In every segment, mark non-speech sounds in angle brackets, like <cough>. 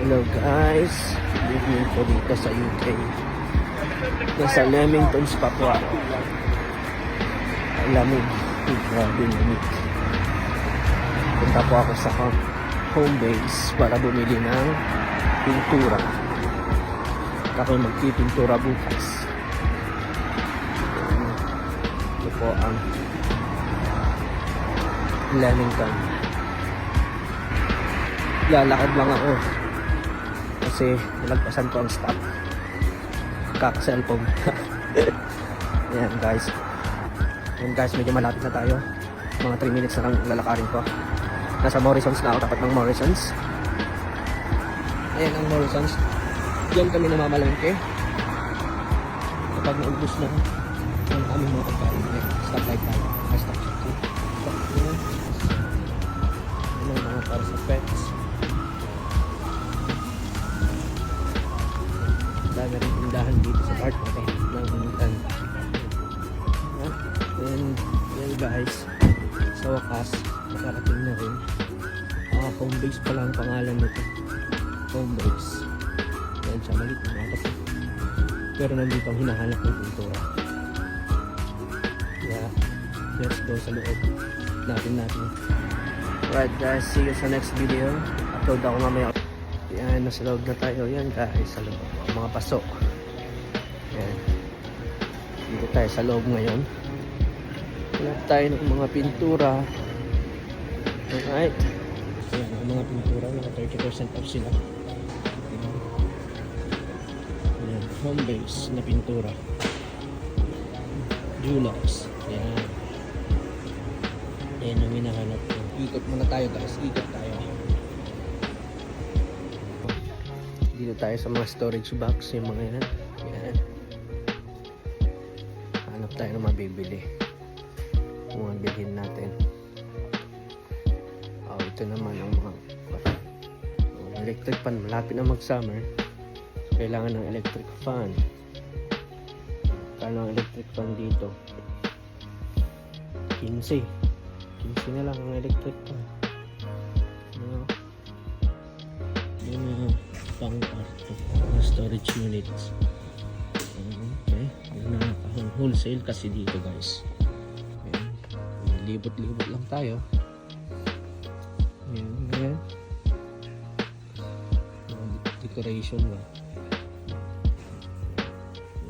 Hello guys, good evening po dito sa UK. Nasa Leamingtons pa po ako. Lamig, grabe lamig. Punta po ako sa ho- home base para bumili ng pintura. Ako magpipintura bukas. Ito po ang Leamington. Lalakad lang ako kasi nalagpasan ko ang stop kaka-cellphone. <laughs> Yan guys. Yan guys medyo malapit na tayo. Mga 3 minutes na lang lalakarin ko. Nasa Morrisons na ako tapat ng Morrisons. Ayan ang Morrisons. Diyan kami namamalengke. Kapag naubos na ang aming mga pagkain stop light tayo nakarating na rin. Ah, home base pala ang pangalan nito. Home base. Yan siya, maliit na kasi. Pero nandito ang hinahanap ng pintura. Yeah, let's go sa loob. Natin natin. Right guys, see you sa next video. Upload ako mamaya. Yan, nasa loob na tayo. Yan guys, sa loob. Mga paso. Yan. Dito tayo sa loob ngayon. Hanap tayo ng mga pintura. Alright. Yan, ang mga pintura. Naka 30% off sila. Yan, home base na pintura. Dulux. Yan. Yan yung hinahanap ko. Ikot muna tayo guys. Ikot tayo. Dito tayo sa mga storage box, yung mga yan. Yan. Hanap tayo ng mabibili. Yung mga bilhin natin. Ito naman ang mga ang electric fan. Malapit na mag-summer. Kailangan ng electric fan. Kano ang electric fan dito? 15. 15 na lang ang electric fan. Ano? Yun yung pang uh, storage units. Okay. Yun na wholesale kasi dito guys. Libot-libot lang tayo. Ayan. Ayan. Decoration ba?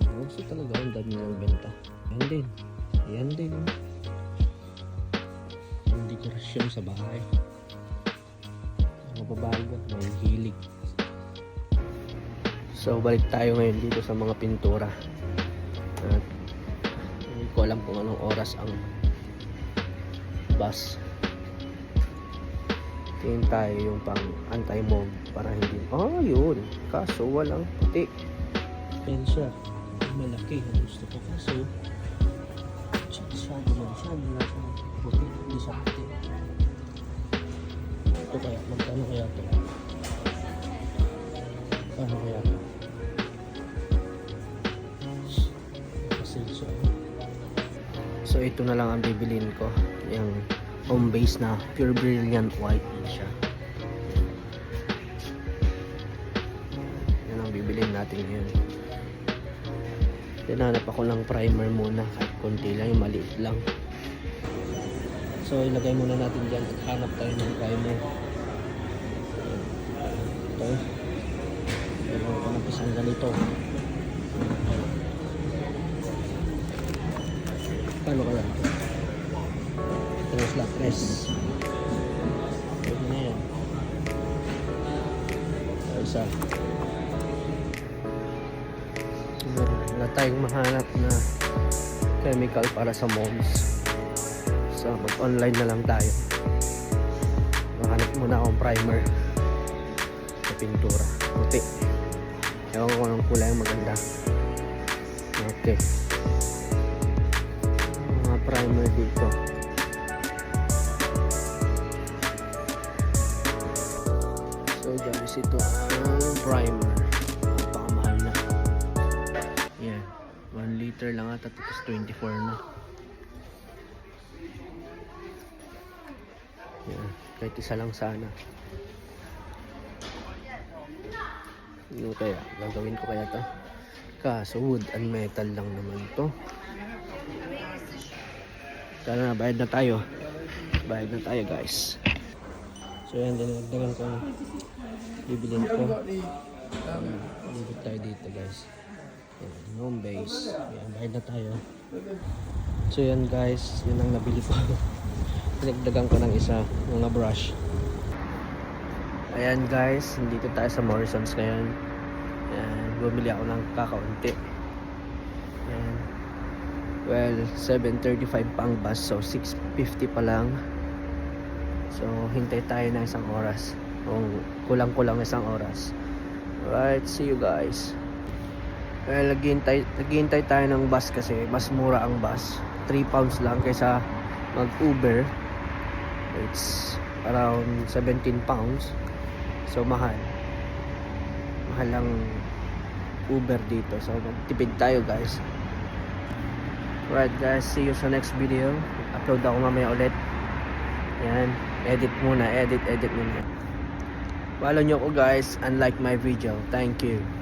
Ayan. Gusto talaga ang dami ng benta. Ayan din. Ayan din. Ang dekorasyon sa bahay babae ba may hilig so balik tayo ngayon dito sa mga pintura at hindi ko alam kung anong oras ang bus tingin tayo yung pang anti-mog para hindi oh yun. Kaso walang puti. Yan siya. Malaki ang gusto ko. Kaso masyado masyado na siya puti. Hindi siya puti. Ito kaya, magkano kaya ito? Magkano kaya ito? So, so ito na lang ang bibilin ko. Yung home base na pure brilliant white Tinanap ako ng primer muna kahit konti lang, yung maliit lang. So ilagay muna natin dyan at hanap tayo ng primer. Ito. Kailangan ko ng isang ganito. Paano kaya ito? Tres la tres. Pwede na yan. Ito isa. Tayong mahanap na chemical para sa moms. So, mag-online na lang tayo. Mahanap muna akong primer sa pintura. Puti. Ewan ko anong kulay maganda. Okay. Mga primer dito. So guys, ito ang primer. 1 liter lang ata tapos 24 na. Yan. Kahit isa lang sana. Ano kaya? Gagawin ko kaya to? Kaso wood and metal lang naman to. Tara na, bayad na tayo. Bayad na tayo guys. So yan, dinagdagan ko bibilin ko. Um, dito tayo dito guys. Yan, home base. Yan, bayad na tayo. So yan guys, yun ang nabili ko. <laughs> Dinagdagan ko ng isa, mga brush. Ayan guys, dito tayo sa Morrison's ngayon. Ayan, bumili ako ng kakaunti. Ayan. Well, 7.35 pa ang bus, so 6.50 pa lang. So, hintay tayo ng isang oras. Kung kulang-kulang isang oras. Alright, see you guys. Well, naghihintay, naghihintay tayo ng bus kasi mas mura ang bus. 3 pounds lang kaysa mag-Uber. It's around 17 pounds. So, mahal. Mahal ang Uber dito. So, magtipid tayo guys. Right guys, see you sa next video. Upload ako mamaya ulit. Yan. Edit muna. Edit, edit muna. Follow nyo ko guys and like my video. Thank you.